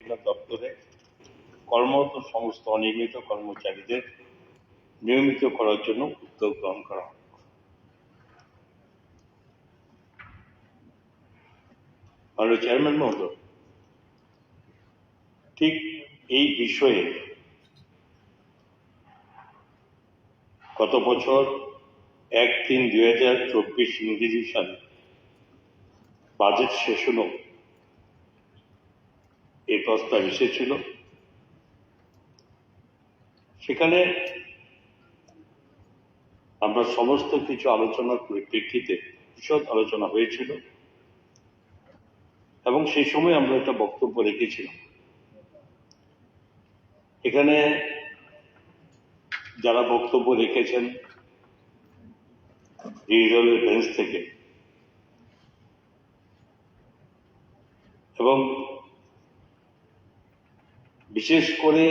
দপ্তরে কর্মরত সমস্ত অনিয়মিত কর্মচারীদের নিয়মিত করার জন্য উদ্যোগ গ্রহণ করা হয়। মাননীয় চেয়ারম্যান মহোদয়, ঠিক এই বিষয়ে গত বছর এক তিন দুই হাজার চব্বিশ ইংরেজি সালে বাজেট সেশনও এই প্রস্তাব এসেছিল সেখানে আমরা সমস্ত কিছু আলোচনার পরিপ্রেক্ষিতে বিশদ আলোচনা হয়েছিল এবং সেই সময় আমরা একটা বক্তব্য রেখেছিলাম। এখানে যারা বক্তব্য রেখেছেন ডিজিটালের বেঞ্চ থেকে এবং বিশেষ করে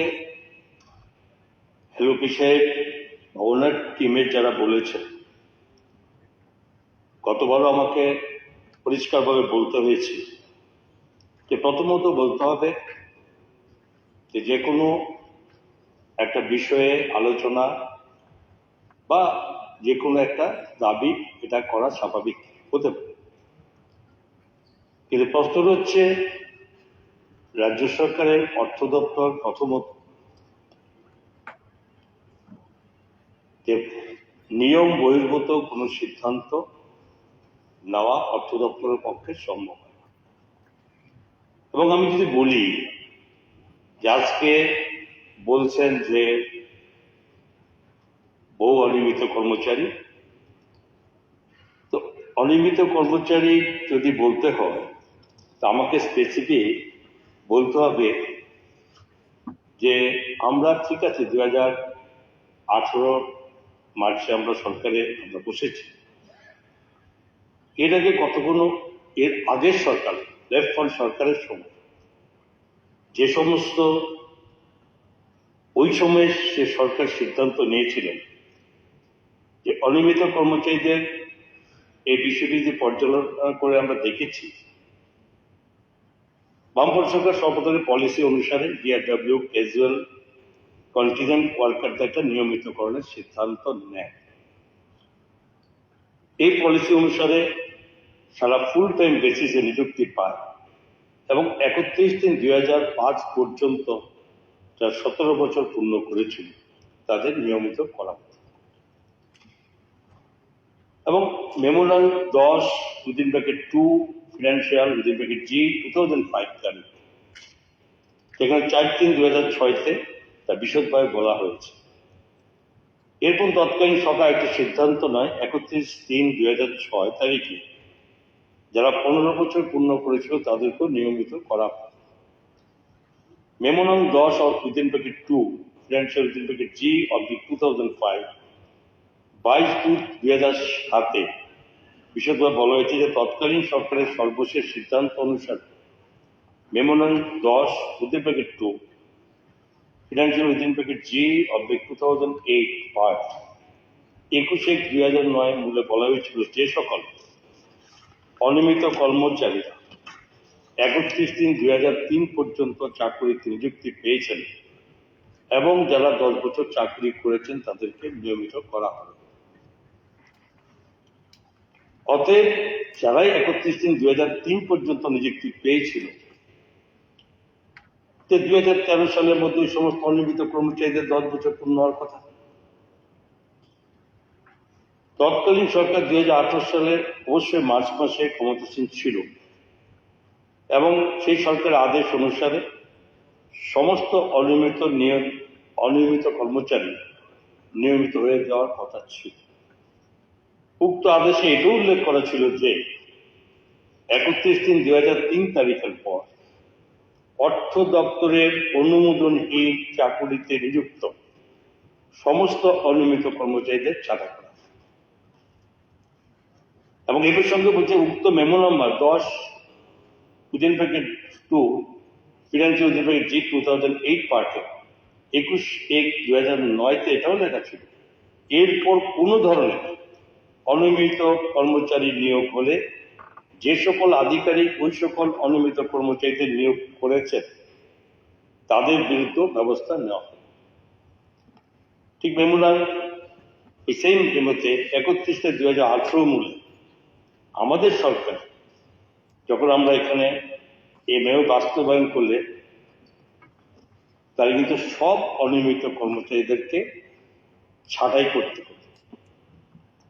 হেলোকি সাহেব বা ওনার টিমের যারা বলেছেন, গতবারও আমাকে পরিষ্কারভাবে বলতে হয়েছে যে প্রথমত বলতে হবে যে যে কোনো একটা বিষয়ে আলোচনা বা যে কোনো একটা দাবি এটা করা স্বাভাবিক হতে পারে। কিন্তু প্রশ্ন হচ্ছে রাজ্য সরকারের অর্থ দপ্তর প্রথমত নিয়ম বহির্ভূত কোনো সিদ্ধান্ত নেওয়া অর্থ দপ্তরের পক্ষে সম্ভব হয়। এবং আমি যদি বলি যে আজকে বলছেন যে বহু অনিয়মিত কর্মচারী, তো অনিয়মিত কর্মচারী যদি বলতে হয়, তা আমাকে স্পেসিফিক বলতে হবে যে আমরা, ঠিক আছে দু হাজার আঠেরো মার্চে আমরা সরকারে আমরা বসেছি। এর আগে কতগুলো, এর আগের সরকার, লেফট ফ্রন্ট সরকারের সময়, যে সমস্ত, ওই সময়ে সে সরকার সিদ্ধান্ত নিয়েছিলেন যে অনিয়মিত কর্মচারীদের এই বিষয়টি যে পর্যালোচনা করে আমরা দেখেছি বামপন্থী সরকার সর্বদলের পলিসি অনুসারে ডিআরডব্লিউ ক্যাজুয়াল কন্টিজেন্ট ওয়ার্কারদের একটা নিয়মিতকরণের সিদ্ধান্ত নেয়। এই পলিসি অনুসারে সারা ফুল টাইম বেসিসে নিযুক্তি পায় এবং একত্রিশ তিন দুই হাজার পাঁচ পর্যন্ত যারা সতেরো বছর পূর্ণ করেছিল, তাদের নিয়মিত করা এবং মেমোরাল দশ দুদিন bracket two financial within G two thousand five তারিখ সেখানে চার তিন দু হাজার ছয়তে তা বিশদভাবে বলা হয়েছে। এরপর তৎকালীন সরকার একটি সিদ্ধান্ত নয় একত্রিশ তিন দুই হাজার ছয় তারিখে। যারা পনেরো বছর পূর্ণ করেছিল তাদেরকেও নিয়মিত করা হয়। দশ of within packet two financial within packet G of the two thousand five বাইশ দুই হাজার সাতে বিশদভাবে বলা হয়েছে যে তৎকালীন সরকারের সর্বশেষ সিদ্ধান্ত অনুসারে মেমোনাম দশ within packet two financial within packet G the two thousand eight five একুশে দুই হাজার নয় মূলে বলা হয়েছিল যে সকল অনিয়মিত কর্মচারীরা একত্রিশ দিন দুই হাজার তিন পর্যন্ত চাকরিতে নিযুক্তি পেয়েছেন এবং যারা দশ বছর চাকরি করেছেন তাদেরকে নিয়মিত করা হবে। অতএব যারাই একত্রিশ দিন দুই হাজার তিন পর্যন্ত নিযুক্তি পেয়েছিল দুই হাজার তেরো সালের মধ্যে ওই সমস্ত অনিয়মিত কর্মচারীদের দশ বছর পূর্ণ হওয়ার কথা। তৎকালীন সরকার দুই হাজার আঠারো সালে অবশ্যই মার্চ মাসে ক্ষমতাসীন ছিল এবং সেই সরকারের আদেশ অনুসারে সমস্ত অনিয়মিত নিয়ম, অনিয়মিত কর্মচারী নিয়মিত হয়ে যাওয়ার কথা ছিল। উক্ত আদেশে এটাও উল্লেখ করা ছিল যে একত্রিশ তিন দুই হাজার তিন তারিখের পর অর্থ দপ্তরের অনুমোদনহীন চাকুরিতে নিযুক্ত সমস্ত অনিয়মিত কর্মচারীদের ছাড়া করা। এবং এর সঙ্গে বলছে, উক্ত মেমো নম্বর দশ within packet two, financial within packet G two thousand eight পার্টে একুশ এক দু হাজার নয়তে এটাও লেখা ছিল। এরপর কোনো ধরনের অনিয়মিত কর্মচারী নিয়োগ হলে যে সকল আধিকারিক ওই সকল অনিয়মিত কর্মচারীদের নিয়োগ করেছেন, তাদের বিরুদ্ধে ব্যবস্থা নেওয়া হবে। ঠিক মেমুনার এই সেম মেমোতে একত্রিশে দুই হাজার আঠেরো মূলে আমাদের সরকার যখন আমরা এখানে এই মেয় বাস্তবায়ন করলে, তারা কিন্তু সব অনিয়মিত কর্মচারীদেরকে ছাঁটাই করতে হবে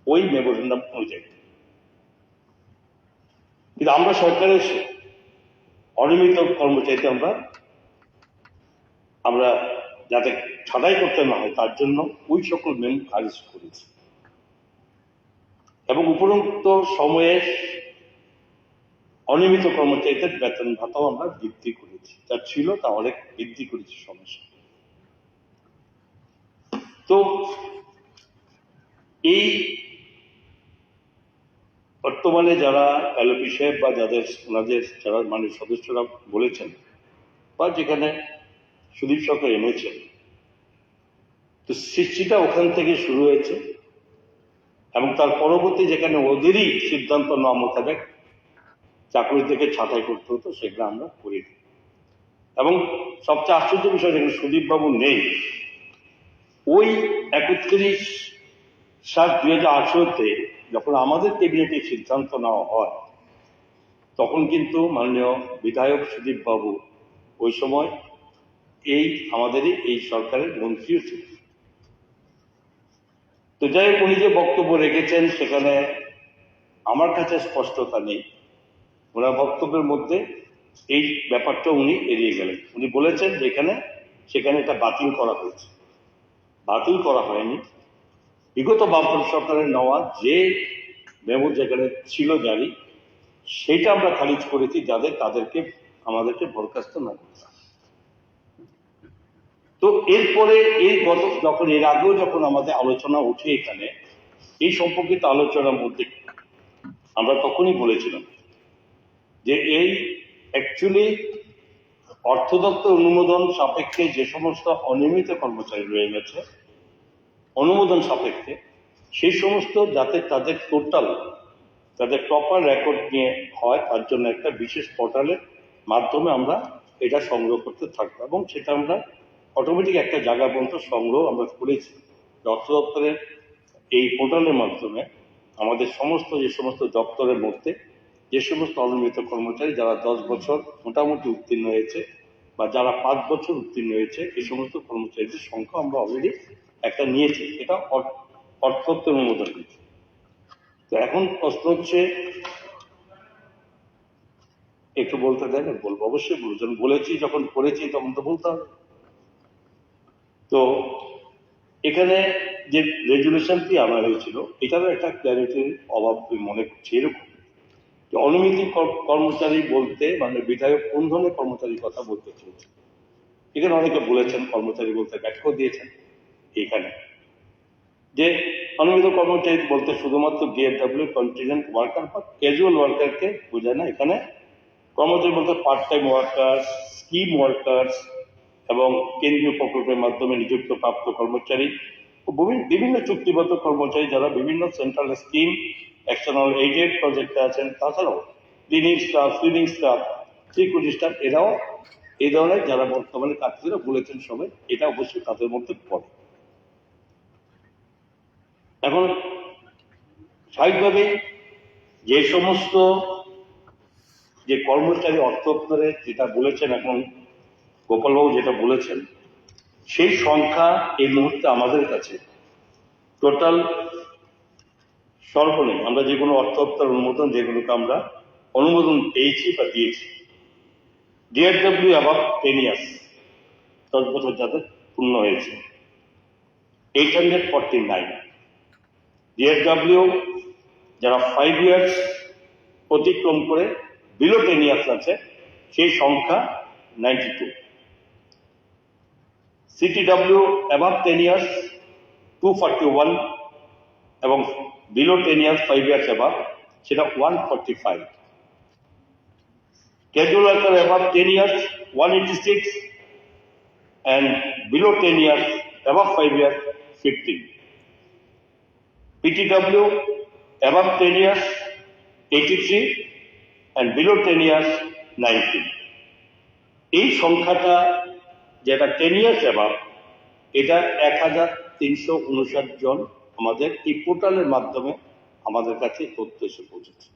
ওই মেমোরেন্ডাম অনুযায়ী। কিন্তু আমরা সরকারে এসে অনিয়মিত কর্মচারীতে আমরা আমরা যাতে ছাঁটাই করতে না হয়, তার জন্য ওই সকল মেম খারিজ করেছি। এবং উপরোক্ত সময়ে অনিয়মিত কর্মচারীদের বেতন ভাতাও আমরা বৃদ্ধি করেছি। যা ছিল তা অনেক বৃদ্ধি করেছি সমস্যা তো এই বর্তমানে যারা এলপি সাহেব বা যাদের, ওনাদের যারা মানে সদস্যরা বলেছেন, বা যেখানে সুদীপ সরকার এনেছেন, তো সৃষ্টিটা ওখান থেকে শুরু হয়েছে এবং তার পরবর্তী যেখানে ওদেরই সিদ্ধান্ত নেওয়া মোতাবেক চাকরি থেকে ছাঁটাই করতে হতো, সেগুলো আমরা করি এবং সবচেয়ে আশ্চর্য বিষয়, যেখানে সুদীপবাবু নেই, ওই একত্রিশ সাত দুই হাজার আঠেরোতে যখন আমাদের ক্যাবিনেটে সিদ্ধান্ত নেওয়া হয়, তখন কিন্তু মাননীয় বিধায়ক সুদীপ বাবু ওই সময় এই আমাদেরই এই সরকারের মন্ত্রীও ছিলেন। তো যাই হোক, উনি যে বক্তব্য রেখেছেন সেখানে আমার কাছে স্পষ্টতা নেই। ওনার বক্তব্যের মধ্যে এই ব্যাপারটা উনি এড়িয়ে গেলেন। উনি বলেছেন যেখানে সেখানে এটা বাতিল করা হয়েছে। বাতিল করা হয়নি। বিগত বামপন্থী সরকারের নেওয়া যে মেমো যেখানে ছিল জারি, সেটা আমরা খারিজ করেছি যাদের, তাদেরকে আমাদেরকে বরখাস্ত না করতে তো এরপরে এই গত, যখন এর আগেও যখন আমাদের আলোচনা উঠে এখানে, এই সম্পর্কিত আলোচনার মধ্যে আমরা তখনই বলেছিলাম যে এই অ্যাকচুয়ালি অর্থ দপ্তর অনুমোদন সাপেক্ষে যে সমস্ত অনিয়মিত কর্মচারী রয়ে গেছে অনুমোদন সাপেক্ষে সেই সমস্ত যাতে তাদের টোটাল তাদের প্রপার রেকর্ড নিয়ে হয়, তার জন্য একটা বিশেষ পোর্টালের মাধ্যমে আমরা এটা সংগ্রহ করতে থাকব এবং সেটা আমরা অটোমেটিক একটা জায়গা পর্যন্ত সংগ্রহ আমরা করেছি। অর্থ দপ্তরের এই পোর্টালের মাধ্যমে আমাদের সমস্ত, যে সমস্ত দপ্তরের মধ্যে যে সমস্ত অনিয়মিত কর্মচারী যারা দশ বছর মোটামুটি উত্তীর্ণ হয়েছে বা যারা পাঁচ বছর উত্তীর্ণ হয়েছে এই সমস্ত কর্মচারীদের সংখ্যা আমরা অলরেডি একটা নিয়েছি, এটা অর- অর্থ দপ্তর অনুমোদন হয়েছে তো এখন প্রশ্ন হচ্ছে, একটু বলতে দেয় না বলব অবশ্যই বলব যখন বলেছি, যখন করেছি, তখন তো বলতে হবে। তো এখানে যে রেজুলেশনটি আনা হয়েছিল, এটারও একটা ক্ল্যারিটির অভাব মনে করছি এরকম। অনুমিতি কর্মচারী বলতে মানে বিধায়ক কোন ধরনের কর্মচারীর কথা বলতে চেয়েছে? এখানে অনেকে বলেছেন, কর্মচারী বলতে ব্যাখ্যা দিয়েছেন। এখানে। যে অনুমিত কর্মচারী বলতে শুধুমাত্র ডিএফডব্লিউ কন্টিনেন্ট ওয়ার্কার বা ক্যাজুয়াল ওয়ার্কারকে বোঝায় না। এখানে কর্মচারী বলতে part time worker scheme workers এবং কেন্দ্রীয় প্রকল্পের মাধ্যমে নিযুক্ত প্রাপ্ত কর্মচারী ও বিভিন্ন চুক্তিবদ্ধ কর্মচারী যারা বিভিন্ন সেন্ট্রাল স্কিম এক্সটার্নাল এইডেড প্রজেক্টে আছেন, তাছাড়াও cleaning staff cleaning staff security staff এরাও এই ধরনের যারা বর্তমানে কাজ বলেছেন সবাই এটা অবশ্যই তাদের মধ্যে পড়ে। এখন স্বাভাবিকভাবে যে সমস্ত যে কর্মচারী অর্থ দপ্তরে যেটা বলেছেন এখন, গোপালবাবু যেটা বলেছেন, সেই সংখ্যা এই মুহূর্তে আমাদের কাছে টোটাল সর্বনিম্ন আমরা যে কোনো অর্থ দপ্তর অনুমোদন যেগুলোকে আমরা অনুমোদন পেয়েছি বা দিয়েছি। ডিআরডব্লিউ অ্যাবাভ টেন ইয়ার্স দশ বছর যাদের পূর্ণ হয়েছে। Eight hundred forty nine DRW যারা ফাইভ ইয়ার্স অতিক্রম করে বিলো টেন ইয়ার্স আছে, সেই সংখ্যা ninety two CTW above ten years two forty one এবং below ten years five years above সেটা one forty five casual worker above ten years one eighty six and below ten years above five years fifteen PTW above 10 years 83 and below 10 years 19 এই সংখ্যাটা যেটা ten years above এটা এক হাজার তিনশো উনষাট জন আমাদের এই পোর্টালের মাধ্যমে আমাদের কাছে তথ্য এসে পৌঁছেছে।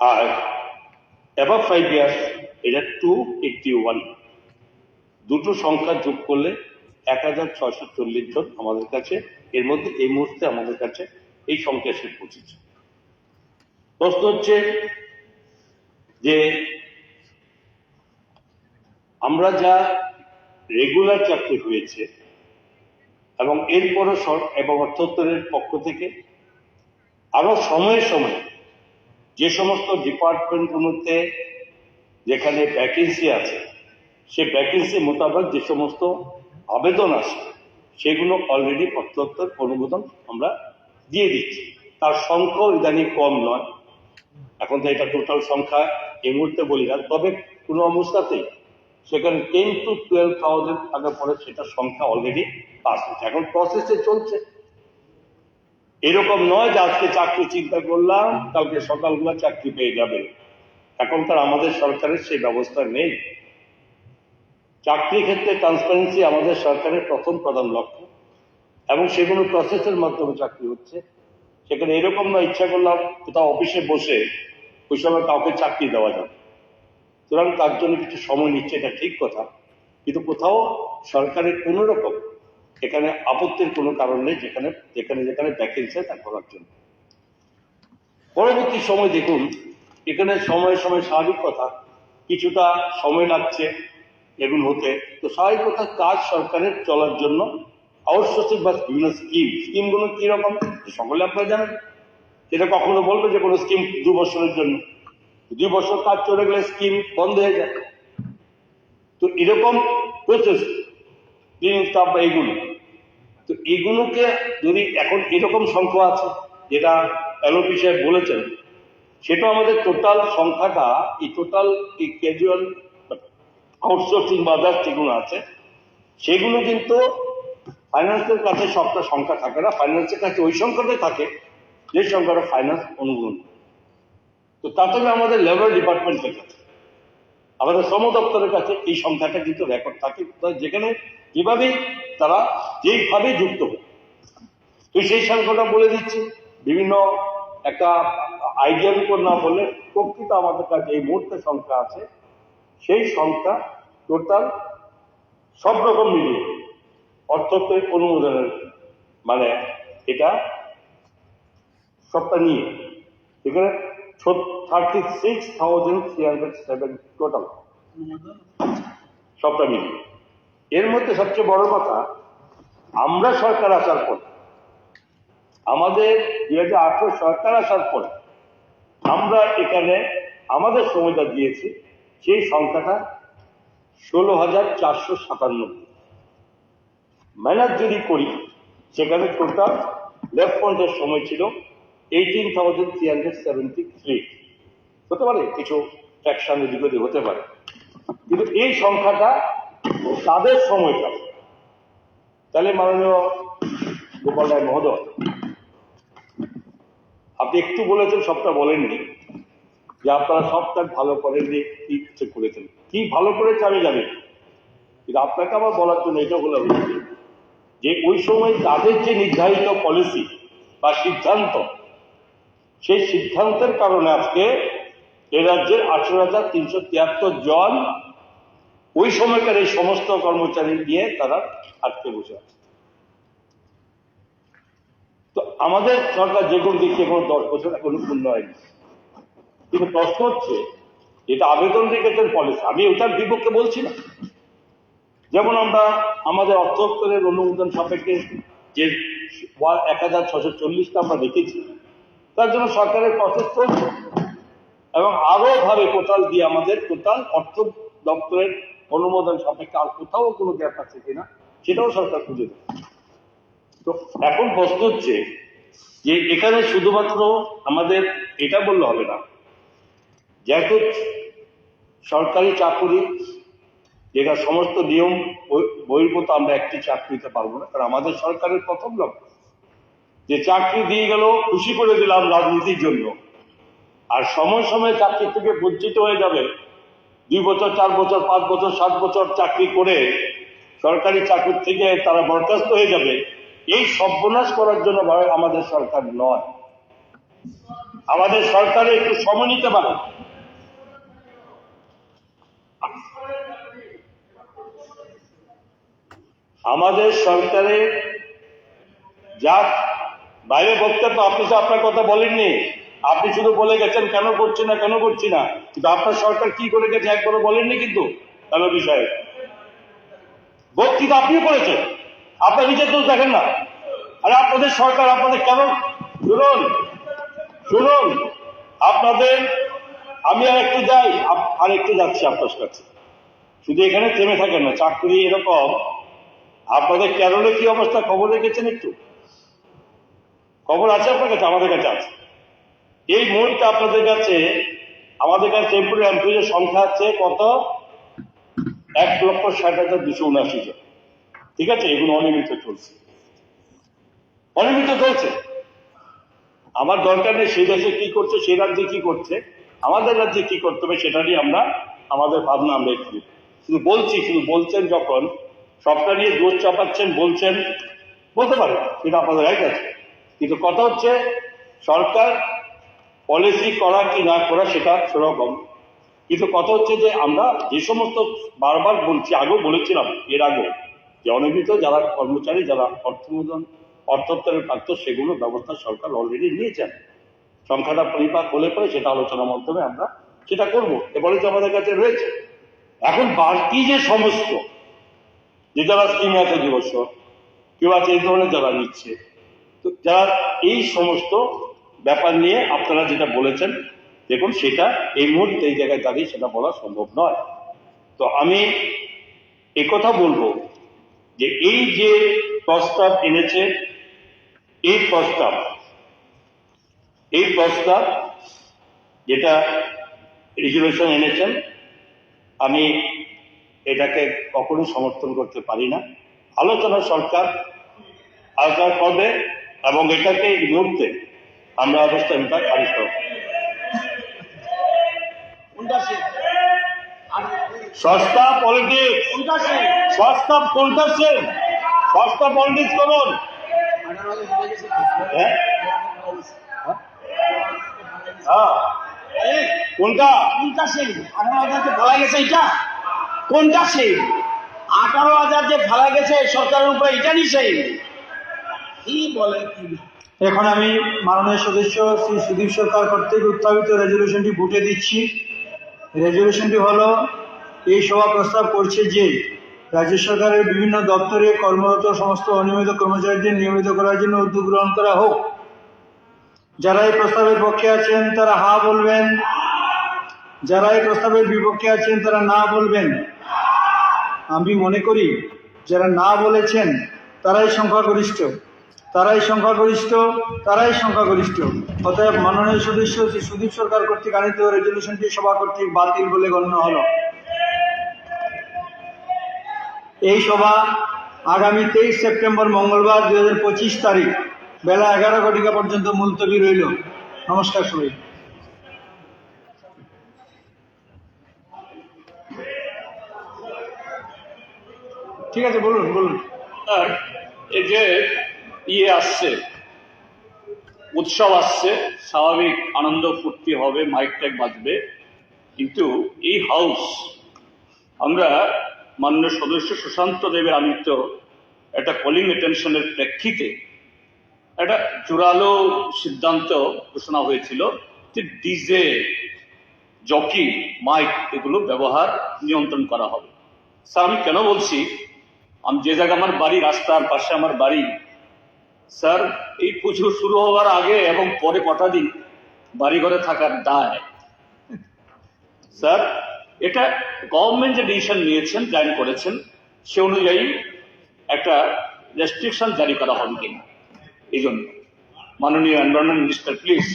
আর অ্যাবাভ ফাইভ ইয়ার্স এটা টু এইটটি ওয়ান দুটো সংখ্যা যোগ করলে এক হাজার ছয়শো চল্লিশ জন আমাদের কাছে, এর মধ্যে এই মুহূর্তে আমাদের কাছে এই সংখ্যা এসে পৌঁছেছে। প্রশ্ন হচ্ছে যে আমরা যা রেগুলার চাকরি হয়েছে এবং এরপরও এবং অর্থোত্তরের পক্ষ থেকে আরও সময়ে সময়ে যে সমস্ত ডিপার্টমেন্টগুলোতে যেখানে ভ্যাকেন্সি আছে, সে ভ্যাকেন্সি মোতাবেক যে সমস্ত আবেদন আসে সেগুলো অলরেডি প্রত্যত্তর, অনুমোদন আমরা দিয়ে দিচ্ছি। তার সংখ্যাও ইদানিং কম নয়। এখন তো এটা টোটাল সংখ্যা, এই মুহূর্তে বলি না, তবে কোনো অবস্থাতেই সেখানে টেন টু টুয়েলভ থাউজেন্ড আগে পরে সেটা সংখ্যা অলরেডি পাস হচ্ছে এখন প্রসেসে চলছে। এরকম নয় যে আজকে চাকরি চিন্তা করলাম, কালকে সকালবেলা চাকরি পেয়ে যাবে। এখনকার আমাদের সরকারের সেই ব্যবস্থা নেই। চাকরি ক্ষেত্রে ট্রান্সপারেন্সি আমাদের সরকারের প্রথম প্রধান লক্ষ্য। এবং সেগুলো প্রসেসের মাধ্যমে চাকরি হচ্ছে। সেখানে এরকম না ইচ্ছা করলাম কোথাও অফিসে বসে ওই সময় কাউকে চাকরি দেওয়া যাবে। সুতরাং তার জন্য কিছু সময় নিচ্ছে, এটা ঠিক কথা। কিন্তু কোথাও সরকারের কোনো রকম এখানে আপত্তির কোনো কারণ নেই, যেখানে যেখানে যেখানে ভ্যাকেন্সি তা করার জন্য। পরবর্তী সময় দেখুন, এখানে সময়ে সময় স্বাভাবিক কথা, কিছুটা সময় লাগছে। এগুলো হতে, তো সবাই কথা কাজ সরকারের চলার জন্য আউটসোর্সিং বা বিভিন্ন স্কিম, স্কিমগুলো কীরকম সকলে আপনারা জানেন। এটা কখনো বলবে যে কোনো স্কিম দু বছরের জন্য। দুই বছর কাজ চলে গেলে স্কিম বন্ধ হয়ে যায়। তো এরকম প্রসেস ক্লিনিং স্টাফ বা এইগুলো তো এগুলোকে যদি এখন এরকম সংখ্যা আছে, যেটা এলওপি সাহেব বলেছেন, সেটা আমাদের টোটাল সংখ্যাটা, এই টোটাল এই ক্যাজুয়াল আউটসোর্সিং বা আদার্স যেগুলো আছে, সেগুলো কিন্তু ফাইন্যান্সের কাছে সবটা সংখ্যা থাকে না। ফাইন্যান্সের কাছে ওই সংখ্যাটাই থাকে, যে সংখ্যাটা ফাইন্যান্স অনুমোদন তো তাতে আমাদের লেবার ডিপার্টমেন্টের কাছে আমাদের শ্রম দপ্তরের কাছে এই সংখ্যাটা কিন্তু রেকর্ড থাকে। যেখানে যেভাবেই তারা যেইভাবে যুক্ত তো সেই সংখ্যাটা বলে দিচ্ছি। বিভিন্ন একটা আইডিয়ার উপর না বললে প্রকৃত আমাদের কাছে এই মুহূর্তে সংখ্যা আছে। সেই সংখ্যা টোটাল সব রকম মিলিয়ে অর্থত্বের অনুমোদনের মানে এটা সবটা নিয়ে এখানে thirty six thousand three hundred seven total সবটা মিলিয়ে। এর মধ্যে সবচেয়ে বড় কথা, আমরা সরকার আসার পর, আমাদের দুই হাজার আঠারো সরকার আসার পর, আমরা এখানে আমাদের সময়টা দিয়েছি সেই সংখ্যাটা ষোলো হাজার চারশো সাতান্নব্বই ম্যানেজ যদি করি, সেখানে টোটাল লেফট পয়েন্টের সময় ছিল eighteen thousand three hundred seventy three হতে পারে, কিছু ফ্যাকশন এদিক হতে পারে। কিন্তু এই সংখ্যাটা তাদের সময়টা তাহলে মাননীয় গোপাল রায় মহোদয়, আপনি একটু বলেছেন, সবটা বলেননি। যে আপনারা সবটা ভালো করেননি কি কিছু করেছেন। কি ভালো করেছে আমি জানি কিন্তু আপনাকে আমার বলার জন্য এটা বলা হয়েছে যে ওই সময় তাদের যে নির্ধারিত পলিসি বা সিদ্ধান্ত, সেই সিদ্ধান্তের কারণে আজকে এ রাজ্যের আঠারো হাজার তিনশো তিয়াত্তর জন ওই সময়কার এই সমস্ত কর্মচারী নিয়ে তারা আটকে বসে আছে। তো আমাদের সরকার যে কোনো কোনো দশ বছর এখনও পূর্ণ হয়নি। কিন্তু প্রশ্ন হচ্ছে এটা আবেদন রেখেছেন পলিসি আমি ওটার বিপক্ষে বলছি না। যেমন আমরা আমাদের অর্থ দপ্তরের অনুমোদন সাপেক্ষে যে এক হাজার ছশো চল্লিশটা আমরা দেখেছি, তার জন্য সরকারের প্রসেস চলছে। এবং আরও ভাবে কোটাল দিয়ে আমাদের টোটাল অর্থ দপ্তরের অনুমোদন সাপেক্ষে আর কোথাও কোনো গ্যাপ আছে কিনা, সেটাও সরকার খুঁজে দেবে তো এখন প্রশ্ন হচ্ছে যে এখানে শুধুমাত্র আমাদের এটা বললে হবে না যেহেতু সরকারি চাকুরি, যেটা সমস্ত নিয়ম বহির্ভূত আমরা একটি চাকরিতে পারব না, কারণ আমাদের সরকারের প্রথম লক্ষ্য। যে চাকরি দিয়ে গেল, খুশি করে দিলাম রাজনীতির জন্য। আর সময় সময় চাকরি থেকে বঞ্চিত হয়ে যাবে, দুই বছর, চার বছর, পাঁচ বছর, সাত বছর চাকরি করে সরকারি চাকরি থেকে তারা বরখাস্ত হয়ে যাবে, এই সর্বনাশ করার জন্য আমাদের সরকার নয়। আমাদের সরকারে একটু সময় নিতে পারে। আমাদের সরকারে যা বাইরে বক্তব্য, আপনি তো আপনার কথা বলেননি। আপনি শুধু বলে গেছেন, কেন করছি না, কেন করছি না? কিন্তু আপনার সরকার কি করে গেছে একবারও বলেননি কিন্তু? কেন বিষয়ে। বক্তৃতা আপনিও করেছেন। আপনার নিজের দোষ দেখেন না। আরে আপনাদের সরকার, আপনাদের কেন? শুনুন শুনুন। আপনাদের আমি আর একটু যাই আর একটু যাচ্ছি আপনার কাছে শুধু এখানে থেমে থাকেন না, চাকরি এরকম। আপনাদের কেরলে কি অবস্থা? খবর রেখেছেন একটু? খবর আছে আপনার কাছে? আমাদের কাছে আছে। এই মুহূর্তে আপনাদের কাছে, আমাদের কাছে টেম্পোরারি এমপ্লয়ের সংখ্যা আছে কত? এক লক্ষ ষাট হাজার দুশো উনআশি জন। ঠিক আছে? এগুলো অনিয়মিত চলছে। অনিয়মিত চলছে? আমার দরকার নেই সেই দেশে কি করছে সেই রাজ্যে কি করছে? আমাদের রাজ্যে কি করতে হবে সেটা নিয়ে আমরা, আমাদের ভাবনা আমরা একটু শুধু বলছি, শুধু বলছেন যখন, সবটা নিয়ে দোষ চাপাচ্ছেন, বলছেন, বলতে পারেন সেটা আপনাদের রাইট আছে। কিন্তু কথা হচ্ছে, সরকার পলিসি করা কি না করা সেটা সেরকম। কিন্তু কথা হচ্ছে যে আমরা যে সমস্ত বারবার বলছি, আগেও বলেছিলাম, এর আগে যে অনিয়মিত যারা কর্মচারী, যারা অর্থমোদন অর্থোত্তরের প্রাপ্ত, সেগুলো ব্যবস্থা সরকার অলরেডি নিয়েছেন। সংখ্যাটা পরিপাক হলে পরে সেটা আলোচনার মাধ্যমে আমরা সেটা করব। এবারে তো আমাদের কাছে রয়েছে। এখন বাড়তি যে সমস্ত যে যারা স্কিমে আছে বছর, কেউ আছে এই ধরনের যারা নিচ্ছে, তো যারা এই সমস্ত ব্যাপার নিয়ে আপনারা যেটা বলেছেন, দেখুন সেটা এই মুহূর্তে এই জায়গায় দাঁড়িয়ে সেটা বলা সম্ভব নয়। তো আমি কথা বলব যে এই যে প্রস্তাব এনেছে, এই প্রস্তাব এই প্রস্তাব যেটা রেজুলেশন এনেছেন আমি এটাকে কখনোই সমর্থন করতে পারি না। আলোচনা সরকার আলোচনা করবে এবং এটাকে এই মুহূর্তে আমরা অবস্থা এটা খারিজ করব সস্তা পলিটিক্স সস্তা সেন সস্তা পলিটিক্স করুন। হ্যাঁ? কোনটা? কোনটা সে আঠারো হাজার যে ভালা গেছে এটা কোনটা সে আঠারো হাজার যে ভালা গেছে সরকারের উপরে এটা নিছে কি বলে কি? এখন আমি মাননীয় সদস্য শ্রী সুদীপ সরকার কর্তৃক উত্থাপিত রেজলিউশনটি ভোটে দিচ্ছি। রেজলিউশনটি হলো এই সভা প্রস্তাব করছে যে রাজ্য সরকারের বিভিন্ন দপ্তরে কর্মরত সমস্ত অনিয়মিত কর্মচারীদের নিয়মিত করার জন্য উদ্যোগ গ্রহণ করা হোক। যারা এই প্রস্তাবের পক্ষে আছেন, তারা হা বলবেন। যারা এই প্রস্তাবের বিপক্ষে আছেন, তারা না বলবেন। আমি মনে করি, যারা না বলেছেন, তারাই সংখ্যাগরিষ্ঠ। তারাই সংখ্যাগরিষ্ঠ তারাই সংখ্যাগরিষ্ঠ। অতএব মাননীয় সদস্য, শ্রী সুদীপ সরকার কর্তৃক আনিত রেজলিউশনটি সভা কর্তৃক বাতিল বলে গণ্য হল। এই সভা আগামী তেইশ সেপ্টেম্বর মঙ্গলবার দু হাজার পঁচিশ তারিখ। বেলা এগারো ঘটিকা পর্যন্ত মুলতবি রইল। নমস্কার সবাই। ঠিক আছে, বলুন বলুন। এই যে ইয়ে আসছে, উৎসব আসছে, স্বাভাবিক আনন্দ ফুর্তি হবে মাইক টাইক বাজবে। কিন্তু এই হাউস আমরা মাননীয় সদস্য সুশান্ত দেবের আমিত্ব একটা কলিং অ্যাটেনশনের প্রেক্ষিতে একটা জোরালো সিদ্ধান্ত ঘোষণা হয়েছিল যে ডিজে, জকি, মাইক এগুলো ব্যবহার নিয়ন্ত্রণ করা হবে। স্যার, আমি কেন বলছি? আমি যে জায়গা আমার বাড়ি, রাস্তার পাশে আমার বাড়ি। স্যার, এই পুজো শুরু হওয়ার আগে এবং পরে কটা দিন বাড়ি ঘরে থাকার দায়। স্যার, এটা গভর্নমেন্ট যে ডিসিশন নিয়েছেন জারি করেছেন, সে অনুযায়ী একটা রেস্ট্রিকশন জারি করা হবে কিনা। এই জন্য মাননীয় এনভারনমেন্ট মিনিস্টার প্লিজ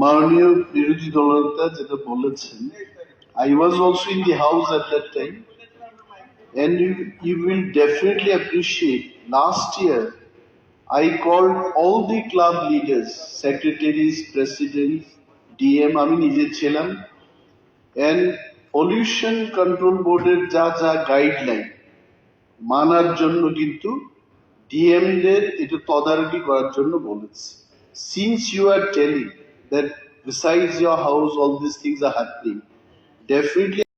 মাননীয় বিরোধী দলনেতা যেটা বলেছেন I was also in the house at that time and you, you will definitely appreciate last year I called all the club leaders, secretaries, presidents, DM আমি নিজে ছিলাম and pollution control boardের যা যা গাইডলাইন মানার জন্য কিন্তু ডিএম দের এটা তদারকি করার জন্য বলেছে since you are telling that besides your house all these things are happening definitely